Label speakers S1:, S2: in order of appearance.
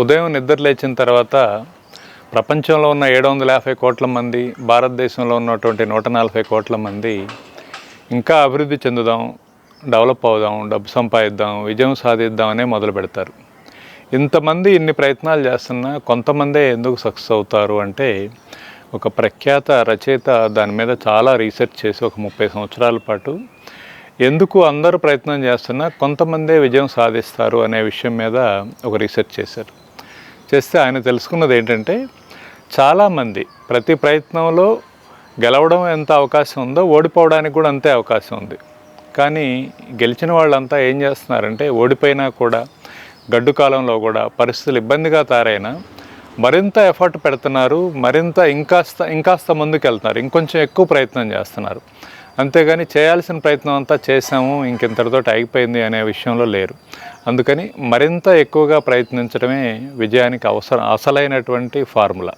S1: ఉదయం నిద్ర లేచిన తర్వాత ప్రపంచంలో ఉన్న ఏడు వందల యాభై కోట్ల మంది భారతదేశంలో ఉన్నటువంటి నూట నలభై కోట్ల మంది ఇంకా అభివృద్ధి చెందుదాం డెవలప్ అవుదాం డబ్బు సంపాదిద్దాం విజయం సాధిద్దాం అనే మొదలు పెడతారు. ఇంతమంది ఇన్ని ప్రయత్నాలు చేస్తున్నా కొంతమందే ఎందుకు సక్సెస్ అవుతారు అంటే ఒక ప్రఖ్యాత రచయిత దాని మీద చాలా రీసెర్చ్ చేసి ఒక ముప్పై సంవత్సరాల పాటు ఎందుకు అందరూ ప్రయత్నం చేస్తున్నా కొంతమందే విజయం సాధిస్తారు అనే విషయం మీద ఒక రీసెర్చ్ చేశారు. చేస్తే ఆయన తెలుసుకున్నది ఏంటంటే చాలామంది ప్రతి ప్రయత్నంలో గెలవడం ఎంత అవకాశం ఉందో ఓడిపోవడానికి కూడా అంతే అవకాశం ఉంది. కానీ గెలిచిన వాళ్ళంతా ఏం చేస్తున్నారంటే ఓడిపోయినా కూడా గడ్డు కాలంలో కూడా పరిస్థితులు ఇబ్బందిగా తయారైనా మరింత ఎఫర్ట్ పెడుతున్నారు మరింత ఇంకాస్త ఇంకాస్త ముందుకు వెళ్తున్నారు ఇంకొంచెం ఎక్కువ ప్రయత్నం చేస్తున్నారు. అంతేగాని చేయాల్సిన ప్రయత్నం అంతా చేసాము ఇంకెంతటితో అయిపోయింది అనే విషయంలో లేరు. అందుకని మరింత ఎక్కువగా ప్రయత్నించడమే విజయానికి అవసరం అసలైనటువంటి ఫార్ములా.